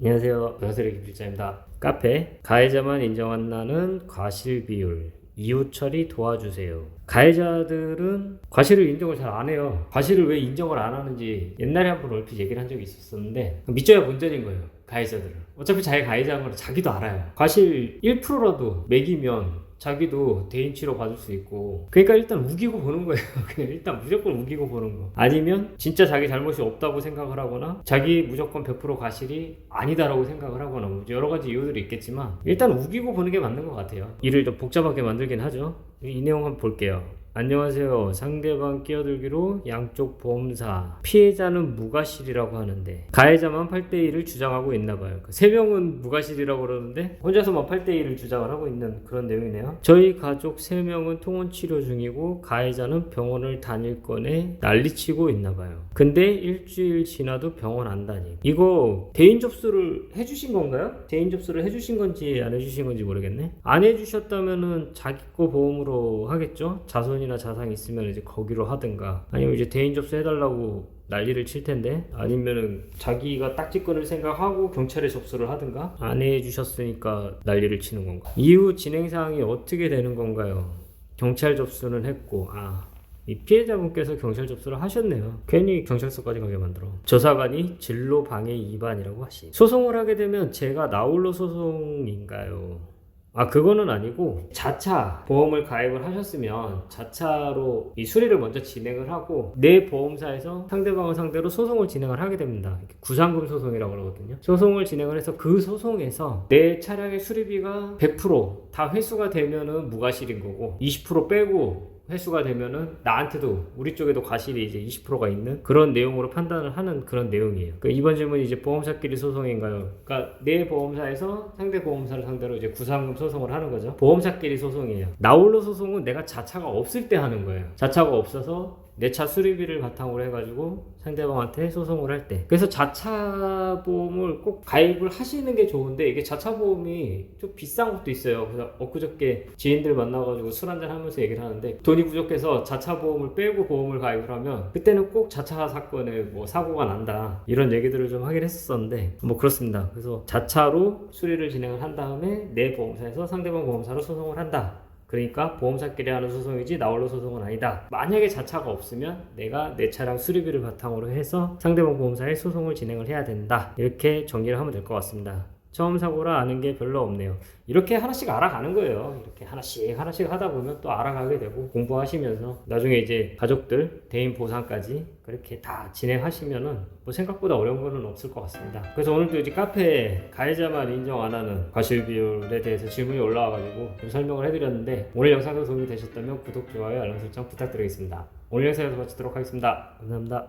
안녕하세요. 변호사의 김필자입니다. 카페 가해자만 인정한다는 과실 비율 이후 처리 도와주세요. 가해자들은 과실을 인정을 잘 안 해요. 과실을 왜 인정을 안 하는지 옛날에 한 번 얼핏 얘기를 한 적이 있었었는데 믿져야 본전인 거예요. 가해자들은 어차피 자기 가해자인 걸 자기도 알아요. 과실 1%라도 매기면 자기도 대인 치료 받을 수 있고. 그러니까 일단 우기고 보는 거예요. 그냥 일단 무조건 우기고 보는 거. 아니면 진짜 자기 잘못이 없다고 생각을 하거나 자기 무조건 100% 과실이 아니다라고 생각을 하거나 뭐 여러 가지 이유들이 있겠지만 일단 우기고 보는 게 맞는 것 같아요. 일을 좀 복잡하게 만들긴 하죠. 이, 이 내용 한번 볼게요 안녕하세요. 상대방 끼어들기로 양쪽 보험사 피해자는 무과실이라고 하는데 가해자만 8대1을 주장하고 있나 봐요. 그세 명은 무과실이라고 그러는데 혼자서만 8대1을 주장을 하고 있는 그런 내용이네요. 저희 가족 3명은 통원 치료 중이고 가해자는 병원을 다닐 거네 난리치고 있나 봐요. 근데 일주일 지나도 병원 안 다니. 이거 대인 접수를 해주신 건가요? 대인 접수를 해주신 건지 안 해주신 건지 모르겠네. 안 해주셨다면은 자기 거 보험으로 하겠죠. 자손이 나 자산이 있으면 이제 거기로 하든가 아니면 이제 대인 접수 해달라고 난리를 칠 텐데 아니면은 자기가 딱지 끊을 생각하고 경찰에 접수를 하든가 안 해주셨으니까 난리를 치는 건가 이후 진행 사항이 어떻게 되는 건가요 경찰 접수는 했고 아이 피해자분께서 경찰 접수를 하셨네요. 괜히 경찰서까지 가게 만들어. 조사관이 진로 방해 위반이라고 하시. 소송을 하게 되면 제가 나홀로 소송인가요? 아 그거는 아니고 자차 보험을 가입을 하셨으면 자차로 이 수리를 먼저 진행을 하고 내 보험사에서 상대방을 상대로 소송을 진행을 하게 됩니다. 구상금 소송이라고 그러거든요. 소송을 진행을 해서 그 소송에서 내 차량의 수리비가 100%다 회수가 되면은 무과실인 거고 20% 빼고 회수가 되면은 나한테도 우리 쪽에도 과실이 이제 20%가 있는 그런 내용으로 판단을 하는 그런 내용이에요. 그러니까 이번 질문이 이제 보험사끼리 소송인가요? 그러니까 내 보험사에서 상대 보험사를 상대로 이제 구상금 소송을 하는 거죠. 보험사끼리 소송이에요. 나홀로 소송은 내가 자차가 없을 때 하는 거예요. 자차가 없어서 내 차 수리비를 바탕으로 해가지고 상대방한테 소송을 할 때. 그래서 자차 보험을 꼭 가입을 하시는 게 좋은데 이게 자차 보험이 좀 비싼 것도 있어요. 그래서 엊그저께 지인들 만나가지고 술 한잔 하면서 얘기를 하는데 돈이 부족해서 자차 보험을 빼고 보험을 가입을 하면 그때는 꼭 자차 사건에 뭐 사고가 난다 이런 얘기들을 좀 하긴 했었는데 뭐 그렇습니다. 그래서 자차로 수리를 진행을 한 다음에 내 보험사에서 상대방 보험사로 소송을 한다. 그러니까 보험사끼리 하는 소송이지 나홀로 소송은 아니다. 만약에 자차가 없으면 내가 내 차량 수리비를 바탕으로 해서 상대방 보험사에 소송을 진행을 해야 된다. 이렇게 정리를 하면 될 것 같습니다. 처음 사고라 아는 게 별로 없네요. 이렇게 하나씩 알아가는 거예요. 이렇게 하나씩 하나씩 하다 보면 또 알아가게 되고 공부하시면서 나중에 이제 가족들 대인 보상까지 그렇게 다 진행하시면은 뭐 생각보다 어려운 거는 없을 것 같습니다. 그래서 오늘도 이제 카페에 가해자만 인정 안 하는 과실 비율에 대해서 질문이 올라와가지고 좀 설명을 해드렸는데 오늘 영상도 도움이 되셨다면 구독, 좋아요, 알람 설정 부탁드리겠습니다. 오늘 영상에서 마치도록 하겠습니다. 감사합니다.